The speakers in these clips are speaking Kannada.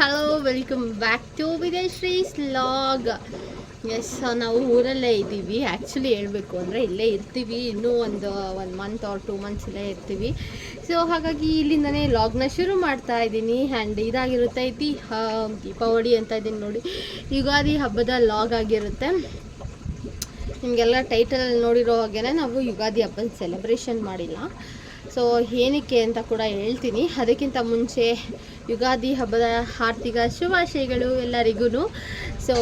Hello welcome back to Vijayashrees vlogs ನಾವು ಊರಲ್ಲೇ ಇದ್ದೀವಿ. ಆ್ಯಕ್ಚುಲಿ ಹೇಳಬೇಕು ಅಂದರೆ ಇಲ್ಲೇ ಇರ್ತೀವಿ. ಇನ್ನೂ ಒಂದು one month or two months ಇಲ್ಲೇ ಇರ್ತೀವಿ. ಸೊ ಹಾಗಾಗಿ ಇಲ್ಲಿಂದನೇ ಲಾಗ್ನ ಶುರು ಮಾಡ್ತಾ ಇದ್ದೀನಿ. ಆ್ಯಂಡ್ ಇದಾಗಿರುತ್ತೆ ಐತಿ ದೀಪಾವಳಿ ಅಂತ ಇದ್ದೀನಿ ನೋಡಿ. ಯುಗಾದಿ ಹಬ್ಬದ ಲಾಗ್ ಆಗಿರುತ್ತೆ. ನಿಮಗೆಲ್ಲ ಟೈಟಲಲ್ಲಿ ನೋಡಿರೋ ಹಾಗೆ ನಾವು ಯುಗಾದಿ ಹಬ್ಬನ ಸೆಲೆಬ್ರೇಷನ್ ಮಾಡಿಲ್ಲ. ಸೊ ಏನಕ್ಕೆ ಅಂತ ಕೂಡ ಹೇಳ್ತೀನಿ. ಅದಕ್ಕಿಂತ ಮುಂಚೆ ಯುಗಾದಿ ಹಬ್ಬದ ಆರ್ಥಿಕ ಶುಭಾಶಯಗಳು ಎಲ್ಲರಿಗೂ ಸೊ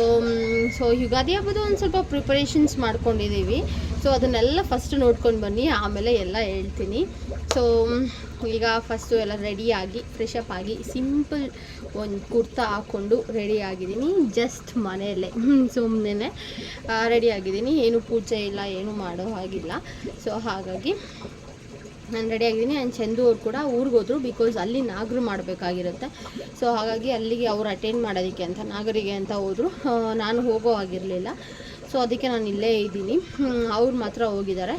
ಸೊ ಯುಗಾದಿ ಹಬ್ಬದ ಒಂದು ಸ್ವಲ್ಪ ಪ್ರಿಪರೇಷನ್ಸ್ ಮಾಡ್ಕೊಂಡಿದ್ದೀವಿ ಸೊ ಅದನ್ನೆಲ್ಲ ಫಸ್ಟ್ ನೋಡ್ಕೊಂಡು ಬನ್ನಿ, ಆಮೇಲೆ ಎಲ್ಲ ಹೇಳ್ತೀನಿ. ಸೊ ಈಗ ಫಸ್ಟು ಎಲ್ಲ ರೆಡಿಯಾಗಿ ಫ್ರೆಶಪ್ ಆಗಿ ಸಿಂಪಲ್ ಒಂದು ಕುರ್ತಾ ಹಾಕ್ಕೊಂಡು ರೆಡಿ ಆಗಿದ್ದೀನಿ. ಜಸ್ಟ್ ಮನೆಯಲ್ಲೇ. ಸುಮ್ಮನೆ ರೆಡಿ ಆಗಿದ್ದೀನಿ. ಏನು ಪೂಜೆ ಇಲ್ಲ, ಏನು ಮಾಡೋ ಹಾಗಿಲ್ಲ. ಸೊ ಹಾಗಾಗಿ ನಾನು ರೆಡಿ ಆಗಿದ್ದೀನಿ. ಆ್ಯಂಡ್ ಚಂದು ಅವ್ರು ಕೂಡ ಊರಿಗೆ ಹೋದ್ರು ಬಿಕಾಸ್ ಅಲ್ಲಿ ನಾಗರು ಮಾಡಬೇಕಾಗಿರುತ್ತೆ. ಸೊ ಹಾಗಾಗಿ ಅಲ್ಲಿಗೆ ಅವ್ರು ಅಟೆಂಡ್ ಮಾಡೋದಕ್ಕೆ ಅಂತ, ನಾಗರಿಗೆ ಅಂತ ಹೋದರು. ನಾನು ಹೋಗೋ ಆಗಿರಲಿಲ್ಲ ಸೊ ಅದಕ್ಕೆ ನಾನು ಇಲ್ಲೇ ಇದ್ದೀನಿ. ಅವ್ರು ಮಾತ್ರ ಹೋಗಿದ್ದಾರೆ.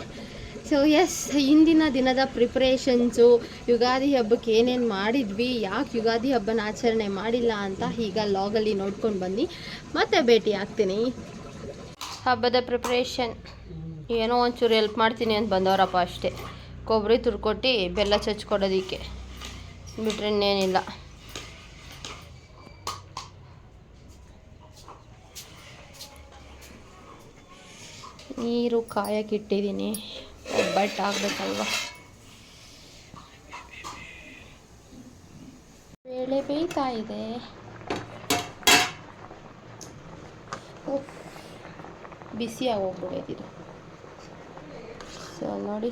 ಸೊ ಎಸ್ ಇಂದಿನ ದಿನದ ಪ್ರಿಪ್ರೇಷನ್ಸು ಯುಗಾದಿ ಹಬ್ಬಕ್ಕೆ ಏನೇನು ಮಾಡಿದ್ವಿ, ಯಾಕೆ ಯುಗಾದಿ ಹಬ್ಬನ ಆಚರಣೆ ಮಾಡಿಲ್ಲ ಅಂತ ಈಗ ಲಾಗಲ್ಲಿ ನೋಡ್ಕೊಂಡು ಬನ್ನಿ. ಮತ್ತೆ ಭೇಟಿ ಆಗ್ತೀನಿ. ಹಬ್ಬದ ಪ್ರಿಪ್ರೇಷನ್ ಏನೋ ಒಂಚೂರು ಹೆಲ್ಪ್ ಮಾಡ್ತೀನಿ ಅಂತ ಬಂದವರಪ್ಪ ಅಷ್ಟೇ. ಕೊಬ್ಬರಿ ತುರ್ಕೊಟ್ಟು ಬೆಲ್ಲ ಚಚ್ಕೊಡೋದಕ್ಕೆ. ಬಿಟ್ಟರೆ ಇನ್ನೇನಿಲ್ಲ. ನೀರು ಕಾಯಕ್ಕೆ ಇಟ್ಟಿದ್ದೀನಿ. ಒಬ್ಬಟ್ಟು ಆಗಬೇಕಲ್ವ? ಬೇಳೆ ಬೇಯ್ತಾ ಇದೆ. ಬಿಸಿಯಾಗಿ ಬಿಸಿ ಆಗೋಗ್ಬಿಡೈತೆ ಸೊ ನೋಡಿ.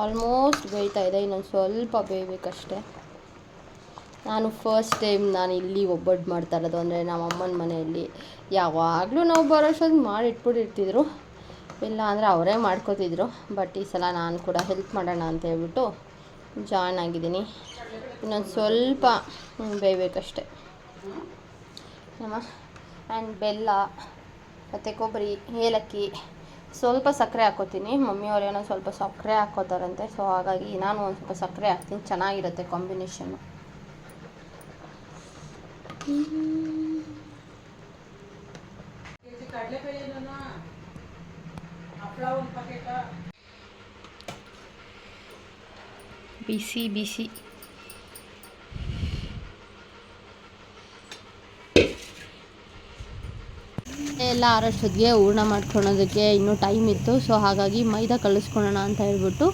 ಆಲ್ಮೋಸ್ಟ್ ಬೇಯ್ತಾ ಇದೆ, ಇನ್ನೊಂದು ಸ್ವಲ್ಪ ಬೇಯಬೇಕಷ್ಟೆ. ನಾನು ಫಸ್ಟ್ ಟೈಮ್ ನಾನು ಇಲ್ಲಿ ಒಬ್ಬಟ್ಟು ಮಾಡ್ತಾ ಇರೋದು, ಅಂದರೆ ನಮ್ಮ ಅಮ್ಮನ ಮನೆಯಲ್ಲಿ. ಯಾವಾಗಲೂ ನಾವು ಬರೋಷ್ಟೊಂದು ಮಾಡಿ ಇಟ್ಬಿಟ್ಟಿರ್ತಿದ್ರು ಇಲ್ಲ ಅಂದರೆ ಅವರೇ ಮಾಡ್ಕೋತಿದ್ರು ಬಟ್ ಈ ಸಲ ನಾನು ಕೂಡ ಹೆಲ್ಪ್ ಮಾಡೋಣ ಅಂತ ಹೇಳ್ಬಿಟ್ಟು ಜಾಯ್ನ್ ಆಗಿದ್ದೀನಿ. ಇನ್ನೊಂದು ಸ್ವಲ್ಪ ಬೇಯಬೇಕಷ್ಟೆ. ಆ್ಯಂಡ್ ಬೆಲ್ಲ, ಮತ್ತು ಕೊಬ್ಬರಿ, ಏಲಕ್ಕಿ. ಸ್ವಲ್ಪ ಸಕ್ಕರೆ ಹಾಕೋತೀನಿ. ಮಮ್ಮಿಯವ್ರು ಏನೋ ಸ್ವಲ್ಪ ಸಕ್ಕರೆ ಹಾಕೋತಾರಂತೆ. ಸೊ ಹಾಗಾಗಿ ನಾನು ಒಂದು ಸ್ವಲ್ಪ ಸಕ್ಕರೆ ಹಾಕ್ತೀನಿ. ಚೆನ್ನಾಗಿರುತ್ತೆ ಕಾಂಬಿನೇಷನ್ನು ಬಿಸಿ ಬಿಸಿ. ಎಲ್ಲ ಆರೋಷ್ಟೊತ್ತಿಗೆ ಹೂರ್ಣ ಮಾಡ್ಕೊಳೋದಕ್ಕೆ ಇನ್ನೂ ಟೈಮ್ ಇತ್ತು. ಸೊ ಹಾಗಾಗಿ ಮೈದಾ ಕಳಿಸ್ಕೊಳೋಣ ಅಂತ ಹೇಳ್ಬಿಟ್ಟು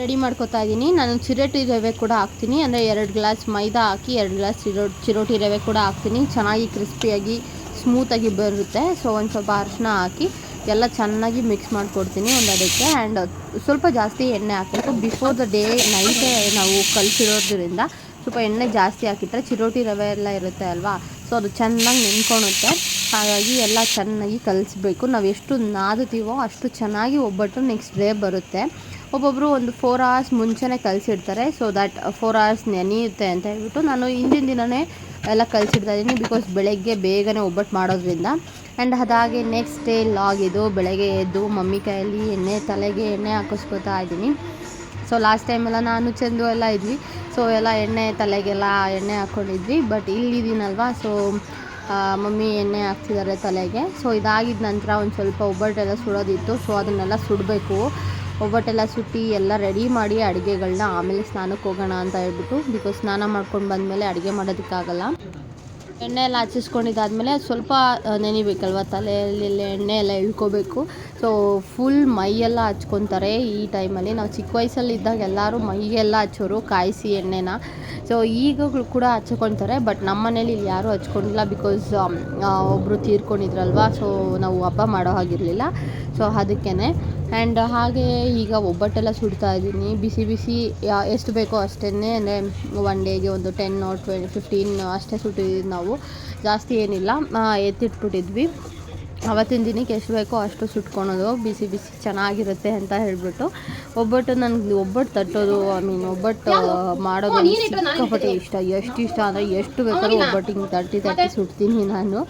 ರೆಡಿ ಮಾಡ್ಕೊತಾ ಇದ್ದೀನಿ. ನಾನು ಚಿರೋಟಿ ರವೆ ಕೂಡ ಹಾಕ್ತೀನಿ. ಅಂದರೆ ಎರಡು ಗ್ಲಾಸ್ ಮೈದಾ ಹಾಕಿ, ಎರಡು ಗ್ಲಾಸ್ ಚಿರೋ, ಚಿರೋಟಿ ರವೆ ಕೂಡ ಹಾಕ್ತೀನಿ. ಚೆನ್ನಾಗಿ ಕ್ರಿಸ್ಪಿಯಾಗಿ ಸ್ಮೂತಾಗಿ ಬರುತ್ತೆ. ಸೊ ಒಂದು ಸ್ವಲ್ಪ ಅರಿಶಿನ ಹಾಕಿ, ಎಲ್ಲ ಚೆನ್ನಾಗಿ ಮಿಕ್ಸ್ ಮಾಡಿಕೊಡ್ತೀನಿ ಒಂದು ಅದಕ್ಕೆ. ಆ್ಯಂಡ್ ಸ್ವಲ್ಪ ಜಾಸ್ತಿ ಎಣ್ಣೆ ಹಾಕಬೇಕು. ಬಿಫೋರ್ ದ ಡೇ ನೈಟೇ ನಾವು ಕಲಿಸಿರೋದ್ರಿಂದ ಸ್ವಲ್ಪ ಎಣ್ಣೆ ಜಾಸ್ತಿ ಹಾಕಿದ್ರೆ ಚಿರೋಟಿ ರವೆ ಎಲ್ಲ ಇರುತ್ತೆ ಅಲ್ವಾ? ಸೊ ಅದು ಚೆನ್ನಾಗಿ ನೆನ್ಕೊಳುತ್ತೆ. ಹಾಗಾಗಿ ಎಲ್ಲ ಚೆನ್ನಾಗಿ ಕಲಿಸ್ಬೇಕು. ನಾವು ಎಷ್ಟು ನಾದುತ್ತೀವೋ ಅಷ್ಟು ಚೆನ್ನಾಗಿ ಒಬ್ಬಟ್ಟು ನೆಕ್ಸ್ಟ್ ಡೇ ಬರುತ್ತೆ. ಒಬ್ಬೊಬ್ಬರು ಒಂದು ಫೋರ್ ಅವರ್ಸ್ ಮುಂಚೆನೇ ಕಲಿಸಿಡ್ತಾರೆ ಸೊ ದ್ಯಾಟ್ ಫೋರ್ ಅವರ್ಸ್ ನೆನೆಯುತ್ತೆ ಅಂತ ಹೇಳ್ಬಿಟ್ಟು ನಾನು ಹಿಂದಿನ ದಿನವೇ ಎಲ್ಲ ಕಲಿಸಿಡ್ತಾ ಇದ್ದೀನಿ ಬಿಕಾಸ್ ಬೆಳಗ್ಗೆ ಬೇಗನೆ ಒಬ್ಬಟ್ಟು ಮಾಡೋದ್ರಿಂದ. ಆ್ಯಂಡ್ ಅದಾಗೆ ನೆಕ್ಸ್ಟ್ ಡೇ ಲಾಗಿದ್ದು ಬೆಳಗ್ಗೆ ಎದ್ದು ಮಮ್ಮಿ ಕೈಯಲ್ಲಿ ಎಣ್ಣೆ, ತಲೆಗೆ ಎಣ್ಣೆ ಹಾಕಿಸ್ಕೊತಾ ಇದ್ದೀನಿ. ಸೊ ಲಾಸ್ಟ್ ಟೈಮೆಲ್ಲ ನಾನು ಚಂದು ಎಲ್ಲ ಇದ್ವಿ. ಸೊ ಎಲ್ಲ ಎಣ್ಣೆ ತಲೆಗೆಲ್ಲ ಎಣ್ಣೆ ಹಾಕ್ಕೊಂಡಿದ್ವಿ ಬಟ್ ಇಲ್ಲಿದ್ದೀನಲ್ವಾ ಸೊ ಮಮ್ಮಿ ಎಣ್ಣೆ ಹಾಕ್ತಿದ್ದಾರೆ ತಲೆಗೆ. ಸೊ ಇದಾಗಿದ್ದ ನಂತರ ಒಂದು ಸ್ವಲ್ಪ ಒಬ್ಬಟ್ಟೆಲ್ಲ ಸುಡೋದಿತ್ತು. ಸೊ ಅದನ್ನೆಲ್ಲ ಸುಡಬೇಕು. ಒಬ್ಬಟ್ಟೆಲ್ಲ ಸುಟ್ಟಿ ಎಲ್ಲ ರೆಡಿ ಮಾಡಿ ಅಡುಗೆಗಳನ್ನ ಆಮೇಲೆ ಸ್ನಾನಕ್ಕೆ ಹೋಗೋಣ ಅಂತ ಹೇಳ್ಬಿಟ್ಟು ಬಿಕಾಸ್ ಸ್ನಾನ ಮಾಡ್ಕೊಂಡು ಬಂದಮೇಲೆ ಅಡುಗೆ ಮಾಡೋದಕ್ಕಾಗಲ್ಲ. ಎಣ್ಣೆ ಎಲ್ಲ ಹಚ್ಚಿಸ್ಕೊಂಡಿದ್ದಾದ್ಮೇಲೆ ಸ್ವಲ್ಪ ನೆನಿಬೇಕಲ್ವ ತಲೆಯಲ್ಲಿ ಎಣ್ಣೆ ಎಲ್ಲ ಇಳ್ಕೋಬೇಕು. ಸೊ ಫುಲ್ ಮೈಯೆಲ್ಲ ಹಚ್ಕೊತಾರೆ ಈ ಟೈಮಲ್ಲಿ. ನಾವು ಚಿಕ್ಕ ವಯಸ್ಸಲ್ಲಿ ಇದ್ದಾಗ ಎಲ್ಲರೂ ಮೈಗೆಲ್ಲ ಹಚ್ಚೋರು ಕಾಯಿಸಿ ಎಣ್ಣೆನ. ಸೊ ಈಗಗಳು ಕೂಡ ಹಚ್ಕೊತಾರೆ ಬಟ್ ನಮ್ಮ ಮನೇಲಿ ಇಲ್ಲಿ ಯಾರೂ ಹಚ್ಕೊಂಡಿಲ್ಲ ಬಿಕಾಸ್ ಒಬ್ಬರು ತೀರ್ಕೊಂಡಿದ್ರಲ್ವ. ಸೊ ನಾವು ಹಬ್ಬ ಮಾಡೋ ಹಾಗಿರಲಿಲ್ಲ. ಸೊ ಅದಕ್ಕೇ ಆ್ಯಂಡ್ ಹಾಗೆ ಈಗ ಒಬ್ಬಟ್ಟೆಲ್ಲ ಸುಡ್ತಾ ಇದ್ದೀನಿ. ಬಿಸಿ ಬಿಸಿ ಎಷ್ಟು ಬೇಕೋ ಅಷ್ಟೇ ಅಂದರೆ ಒನ್ ಡೇಗೆ ಒಂದು ಟೆನ್ ಟ್ವೆ ಫಿಫ್ಟೀನ್ ಅಷ್ಟೇ ಸುಟ್ಟಿದ್ದೀವಿ ನಾವು. ಜಾಸ್ತಿ ಏನಿಲ್ಲ. ಎತ್ತಿಟ್ಬಿಟ್ಟಿದ್ವಿ. ಅವತ್ತಿನ ದಿನಕ್ಕೆ ಎಷ್ಟು ಬೇಕೋ ಅಷ್ಟು ಸುಟ್ಕೊಳೋದು, ಬಿಸಿ ಬಿಸಿ ಚೆನ್ನಾಗಿರುತ್ತೆ ಅಂತ ಹೇಳಿಬಿಟ್ಟು, ಒಬ್ಬಟ್ಟು ನನಗೆ ಒಬ್ಬಟ್ಟು ತಟ್ಟೋದು ಐ ಮೀನ್ ಒಬ್ಬಟ್ಟು ಮಾಡೋದು ಸಿಕ್ಕಾಪಟ್ಟೆ ಇಷ್ಟ. ಎಷ್ಟು ಇಷ್ಟ ಅಂದರೆ ಎಷ್ಟು ಬೇಕಾದ್ರೂ ಒಬ್ಬಟ್ಟು ಹಿಂಗೆ ತಟ್ಟಿ ತಟ್ಟಿ ಸುಡ್ತೀನಿ ನಾನು.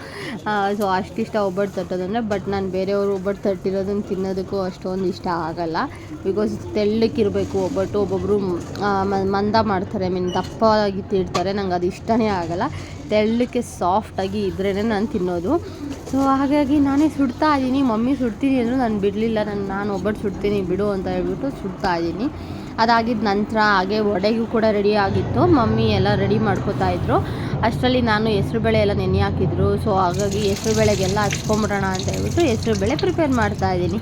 ಸೊ ಅಷ್ಟಿಷ್ಟ ಒಬ್ಬಟ್ಟು ತಟ್ಟೋದಂದರೆ ಬಟ್ ನಾನು ಬೇರೆಯವರು ಒಬ್ಬಟ್ಟು ತಟ್ಟಿರೋದನ್ನು ತಿನ್ನೋದಕ್ಕೂ ಅಷ್ಟೊಂದು ಇಷ್ಟ ಆಗಲ್ಲ. ಬಿಕಾಸ್ ತೆಳ್ಳಕ್ಕಿರಬೇಕು ಒಬ್ಬಟ್ಟು ಒಬ್ಬೊಬ್ಬರು ಮಂದ ಮಾಡ್ತಾರೆ ಐ ಮೀನ್ ದಪ್ಪವಾಗಿ ತಿಡ್ತಾರೆ ನಂಗೆ ಅದು ಇಷ್ಟನೇ ಆಗಲ್ಲ. ತೆಳ್ಳಕ್ಕೆ ಸಾಫ್ಟಾಗಿ ಇದ್ರೇ ನಾನು ತಿನ್ನೋದು. ಸೊ ಹಾಗಾಗಿ ನಾನೇ ಸುಡ್ತಾ ಇದ್ದೀನಿ ಮಮ್ಮಿ ಸುಡ್ತೀನಿ ಅಂದರೂ ನಾನು ಬಿಡಲಿಲ್ಲ, ನಾನು ನಾನು ಒಬ್ಬಟ್ಟು ಸುಡ್ತೀನಿ, ಬಿಡು ಅಂತ ಹೇಳ್ಬಿಟ್ಟು ಸುಡ್ತಾ ಇದ್ದೀನಿ ಅದಾಗಿದ್ದ ನಂತರ ಹಾಗೆ ವಡೆಗೂ ಕೂಡ ರೆಡಿ ಆಗಿತ್ತು. ಮಮ್ಮಿ ಎಲ್ಲ ರೆಡಿ ಮಾಡ್ಕೋತಾ ಇದ್ರು. ಅಷ್ಟರಲ್ಲಿ ನಾನು ಹೆಸ್ರುಬೇಳೆ ಎಲ್ಲ ನೆನೆ ಹಾಕಿದ್ರು. ಸೊ ಹಾಗಾಗಿ ಹೆಸ್ರುಬೇಳೆಗೆಲ್ಲ ಹಚ್ಕೊಂಬಿಡೋಣ ಅಂತ ಹೇಳ್ಬಿಟ್ಟು ಹೆಸ್ರುಬೇಳೆ ಪ್ರಿಪೇರ್ ಮಾಡ್ತಾ ಇದ್ದೀನಿ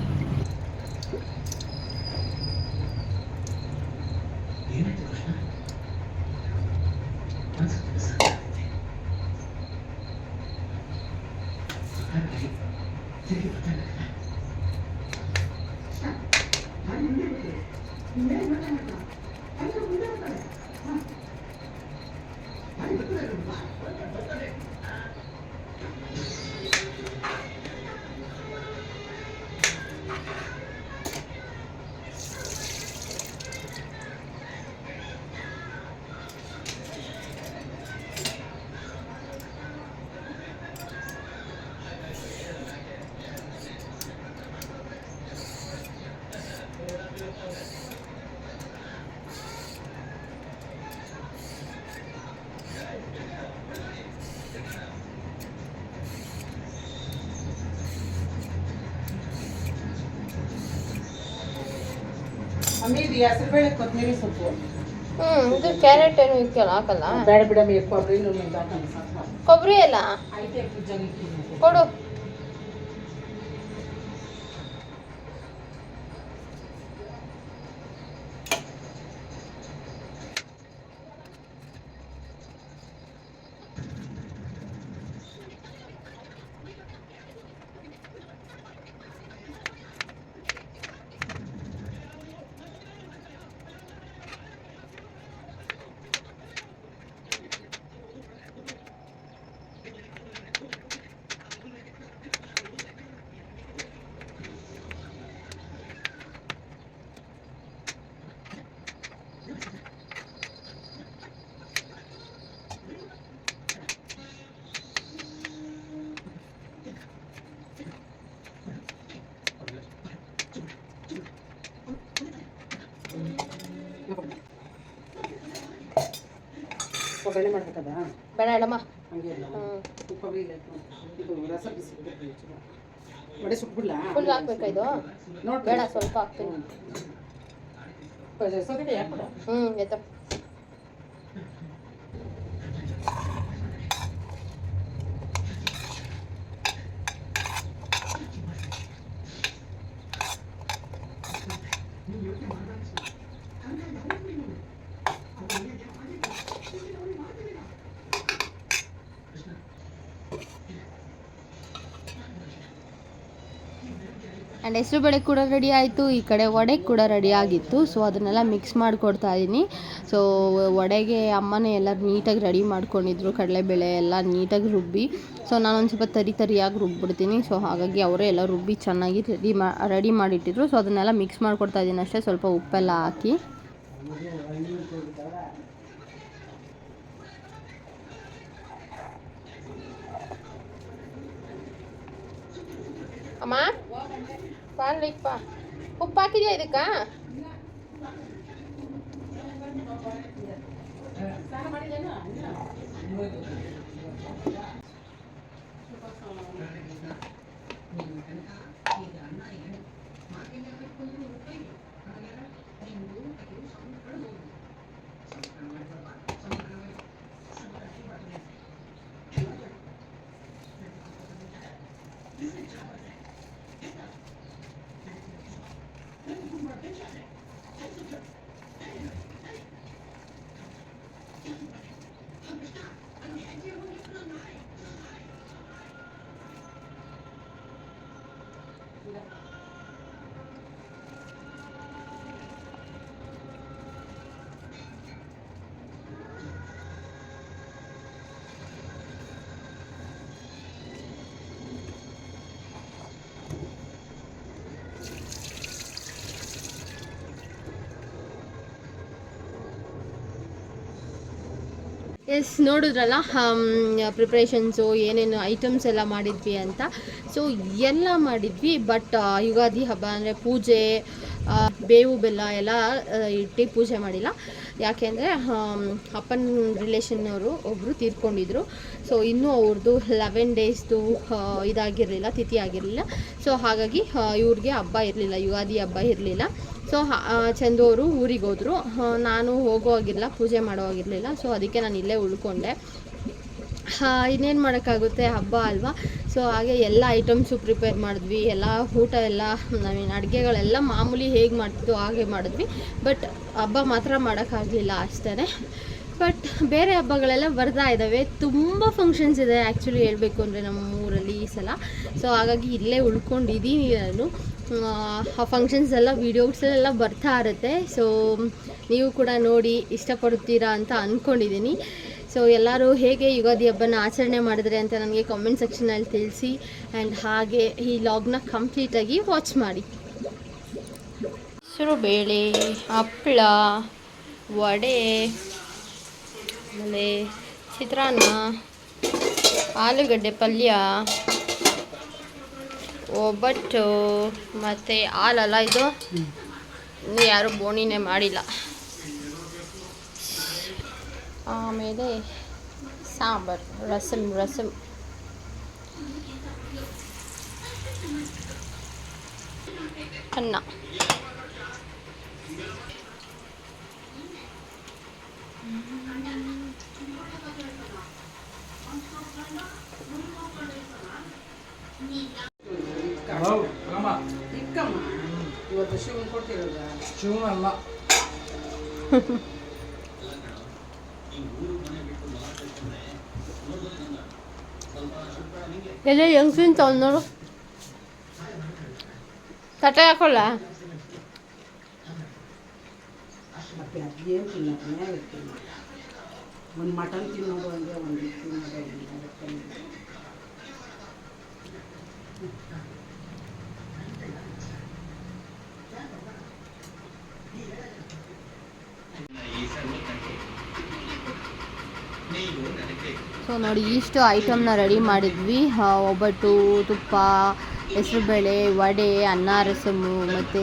ಇದು ಹೆಸರುಬೇಳೆ ಕೊತ್ತಂಬರಿ ಸೊಪ್ಪು. ಹ್ಞೂ ಇದು ಕ್ಯಾರೆಟ್ ಏನು ಇಕ್ಕಲ್ಲ ಹಾಕಲ್ಲ? ಬೇಡ ಬಿಡಮ್ಮಿ ಕೊಬ್ಬರಿ ಅಲ್ಲ ಕೊಬ್ಬರಿ ಫ್ರಿಜ್ಜಾಗ ಕೊಡು. ಒಗ್ಗರಣೆ ಮಾಡ್ಬೇಕದ ಬೇಡ ಹೇಳಮ್ಮ. ಹಂಗೆ ಇಲ್ಲ. ಕೊಬ್ಬರಿ ಇಲ್ಲ ಇದು ರಸ ಬಿಸಿ ಬಡೆ ಸುಟ್ಬಿಡ್ಲ? ಫುಲ್ ಹಾಕ್ಬೇಕಾ ಇದು? ನೋಡಿ ಬೇಡ ಸ್ವಲ್ಪ ಹಾಕ್ತೀನಿ. ಹ್ಞೂ ಆಯ್ತು ಆ್ಯಂಡ್ ಹೆಸರು ಬೇಳೆ ಕೂಡ ರೆಡಿ ಆಯಿತು, ಈ ಕಡೆ ವಡೆ ಕೂಡ ರೆಡಿ ಆಗಿತ್ತು. ಸೊ ಅದನ್ನೆಲ್ಲ ಮಿಕ್ಸ್ ಮಾಡಿಕೊಡ್ತಾ ಇದ್ದೀನಿ ಸೊ ವಡೆಗೆ ಅಮ್ಮನೇ ಎಲ್ಲ ನೀಟಾಗಿ ರೆಡಿ ಮಾಡ್ಕೊಂಡಿದ್ರು, ಕಡಲೆಬೇಳೆ ಎಲ್ಲ ನೀಟಾಗಿ ರುಬ್ಬಿ. ಸೊ ನಾನೊಂದು ಸ್ವಲ್ಪ ತರಿ ತರಿಯಾಗಿ ರುಬ್ಬಿಡ್ತೀನಿ. ಸೊ ಹಾಗಾಗಿ ಅವರೇ ಎಲ್ಲ ರುಬ್ಬಿ ಚೆನ್ನಾಗಿ ರೆಡಿ ಮಾ ರೆಡಿ ಮಾಡಿಟ್ಟಿದ್ರು. ಸೊ ಅದನ್ನೆಲ್ಲ ಮಿಕ್ಸ್ ಮಾಡಿಕೊಡ್ತಾ ಇದ್ದೀನಿ ಅಷ್ಟೇ. ಸ್ವಲ್ಪ ಉಪ್ಪೆಲ್ಲ ಹಾಕಿ. ಅಮ್ಮ ಪಾರ್ಲಿಪ್ಪ ಉಪ್ಪು ಹಾಕಿದ್ಯಾ ಇದಕ್ಕೆ ಎಸ್, ನೋಡಿದ್ರಲ್ಲ ಪ್ರಿಪ್ರೇಷನ್ಸು ಏನೇನು ಐಟಮ್ಸ್ ಎಲ್ಲ ಮಾಡಿದ್ವಿ ಅಂತ. ಸೊ ಎಲ್ಲ ಮಾಡಿದ್ವಿ ಬಟ್ ಯುಗಾದಿ ಹಬ್ಬ ಅಂದರೆ ಪೂಜೆ ಬೇವು ಬೆಲ್ಲ ಎಲ್ಲ ಇಟ್ಟು ಪೂಜೆ ಮಾಡಿಲ್ಲ. ಯಾಕೆಂದರೆ ಅಪ್ಪನ ರಿಲೇಷನ್ನವರು ಒಬ್ಬರು ತೀರ್ಕೊಂಡಿದ್ರು. ಸೊ ಇನ್ನೂ ಅವ್ರದ್ದು ಲೆವೆನ್ ಡೇಸ್ದು ಇದಾಗಿರಲಿಲ್ಲ, ತಿಥಿ ಆಗಿರಲಿಲ್ಲ. ಸೊ ಹಾಗಾಗಿ ಇವ್ರಿಗೆ ಹಬ್ಬ ಇರಲಿಲ್ಲ, ಯುಗಾದಿ ಹಬ್ಬ ಇರಲಿಲ್ಲ. ಸೊ ಚಂದು ಅವರು ಊರಿಗೆ ಹೋದರು. ನಾನು ಹೋಗೋ ಆಗಿರಲಿಲ್ಲ ಪೂಜೆ ಮಾಡೋ ಆಗಿರಲಿಲ್ಲ ಸೊ ಅದಕ್ಕೆ ನಾನು ಇಲ್ಲೇ ಉಳ್ಕೊಂಡೆ. ಇನ್ನೇನು ಮಾಡೋಕ್ಕಾಗುತ್ತೆ? ಹಬ್ಬ ಅಲ್ವಾ? ಸೊ ಹಾಗೆ ಎಲ್ಲ ಐಟಮ್ಸು ಪ್ರಿಪೇರ್ ಮಾಡಿದ್ವಿ. ಎಲ್ಲ ಊಟ ಎಲ್ಲ ನಾವೇನು ಅಡುಗೆಗಳೆಲ್ಲ ಮಾಮೂಲಿ ಹೇಗೆ ಮಾಡ್ತಿದ್ದೋ ಹಾಗೆ ಮಾಡಿದ್ವಿ. ಬಟ್ ಹಬ್ಬ ಮಾತ್ರ ಮಾಡೋಕ್ಕಾಗಲಿಲ್ಲ ಅಷ್ಟೇ ಬಟ್ ಬೇರೆ ಹಬ್ಬಗಳೆಲ್ಲ ಬರ್ತಾ ಇದ್ದಾವೆ ತುಂಬ ಫಂಕ್ಷನ್ಸ್ ಇದೆ ಆ್ಯಕ್ಚುಲಿ ಹೇಳಬೇಕು ಅಂದರೆ ನಮ್ಮ ಊರಲ್ಲಿ ಈ ಸಲ. ಸೊ ಹಾಗಾಗಿ ಇಲ್ಲೇ ಉಳ್ಕೊಂಡಿದ್ದೀನಿ ನಾನು. ಆ ಫಂಕ್ಷನ್ಸ್ ಎಲ್ಲ ವೀಡಿಯೋಸಲ್ಲೆಲ್ಲ ಬರ್ತಾ ಇರುತ್ತೆ. ಸೊ ನೀವು ಕೂಡ ನೋಡಿ ಇಷ್ಟಪಡ್ತೀರಾ ಅಂತ ಅಂದ್ಕೊಂಡಿದ್ದೀನಿ ಸೊ ಎಲ್ಲರೂ ಹೇಗೆ ಯುಗಾದಿ ಹಬ್ಬನ ಆಚರಣೆ ಮಾಡಿದ್ರೆ ಅಂತ ನನಗೆ ಕಾಮೆಂಟ್ ಸೆಕ್ಷನಲ್ಲಿ ತಿಳಿಸಿ. ಆ್ಯಂಡ್ ಹಾಗೆ ಈ ಲಾಗ್ನ ಕಂಪ್ಲೀಟಾಗಿ ವಾಚ್ ಮಾಡಿ. ಬೇಳೆ ಹಪ್ಪಳ ವಡೆ, ಆಮೇಲೆ ಚಿತ್ರಾನ್ನ, ಆಲೂಗಡ್ಡೆ ಪಲ್ಯ, ಒಬ್ಬಟ್ಟು, ಮತ್ತು ಹಾಲಲ್ಲ ಇದು? ಇನ್ನೂ ಯಾರೂ ಬೋಣಿನೇ ಮಾಡಿಲ್ಲ. ಆಮೇಲೆ ಸಾಂಬಾರು ರಸಮ್ ರಸಮ್ ಅನ್ನ. ಇವತ್ತು ಶಿವನ್ ಕೊಟ್ಟಿರೋದ ಶಿವನಲ್ಲ ಎಲ್ಲ ಹೆಂಗ್ ತಿಂತಾವ್ ನೋಡು. ತಟ್ಟೆ ಹಾಕೊಳ್ಳ? ಅದೇನು ತಿನ್ನೋದೇ ತಿನ್ನ ಒಂದು ಮಟನ್ ತಿನ್ನೋದು ಹಂಗೆ ಒಂದು ತಿನ್ನೋದು. ಸೊ ನೋಡಿ, ಇಷ್ಟು ಐಟಮ್ನ ರೆಡಿ ಮಾಡಿದ್ವಿ ಒಬ್ಬಟ್ಟು, ತುಪ್ಪ ಹೆಸರುಬೇಳೆ ವಡೆ, ಅನ್ನ ರಸಮ್ಮು ಮತ್ತು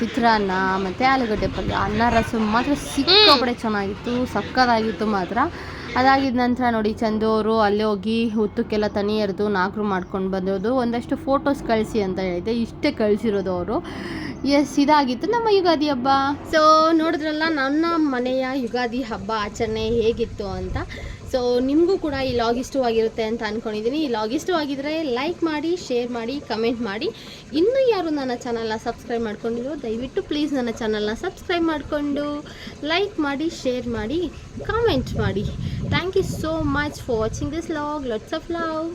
ಚಿತ್ರಾನ್ನ, ಮತ್ತು ಆಲೂಗಡ್ಡೆ ಪಲ್ಯ. ಅನ್ನ, ರಸಮ್ ಮಾತ್ರ ಸಿಕ್ಕಾಪಡೆ ಚೆನ್ನಾಗಿತ್ತು ಸಕ್ಕತ್ತಾಗಿತ್ತು ಮಾತ್ರ. ಅದಾಗಿದ ನಂತರ ನೋಡಿ ಚಂದು ಅಲ್ಲಿ ಅಲ್ಲೇ ಹೋಗಿ ಹುತ್ತಕ್ಕೆಲ್ಲ ತನಿ ಎರೆದು ನಾಲ್ಕರು ಮಾಡ್ಕೊಂಡು ಬಂದಿರೋದು ಒಂದಷ್ಟು ಫೋಟೋಸ್ ಕಳಿಸಿ ಅಂತ ಹೇಳಿದೆ ಇಷ್ಟೇ ಕಳಿಸಿರೋದು ಅವರು. ಎಸ್ ಇದಾಗಿತ್ತು ನಮ್ಮ ಯುಗಾದಿ ಹಬ್ಬ. ಸೊ ನೋಡಿದ್ರಲ್ಲ, ನನ್ನ ಮನೆಯ ಯುಗಾದಿ ಹಬ್ಬ ಆಚರಣೆ ಹೇಗಿತ್ತು ಅಂತ. ಸೊ ನಿಮಗೂ ಕೂಡ ಈ ಲಾಗ್ ಇಷ್ಟವಾಗಿರುತ್ತೆ ಅಂತ ಅಂದ್ಕೊಂಡಿದ್ದೀನಿ ಈ ಲಾಗ್ ಇಷ್ಟವಾಗಿದ್ದರೆ ಲೈಕ್ ಮಾಡಿ ಶೇರ್ ಮಾಡಿ ಕಮೆಂಟ್ ಮಾಡಿ. ಇನ್ನೂ ಯಾರು ನನ್ನ ಚಾನಲ್ನ ಸಬ್ಸ್ಕ್ರೈಬ್ ಮಾಡ್ಕೊಂಡಿರೋ ದಯವಿಟ್ಟು ಪ್ಲೀಸ್ ನನ್ನ ಚಾನಲ್ನ ಸಬ್ಸ್ಕ್ರೈಬ್ ಮಾಡಿಕೊಂಡು ಲೈಕ್ ಮಾಡಿ ಶೇರ್ ಮಾಡಿ ಕಾಮೆಂಟ್ ಮಾಡಿ. Thank you so much for watching this vlog lots of love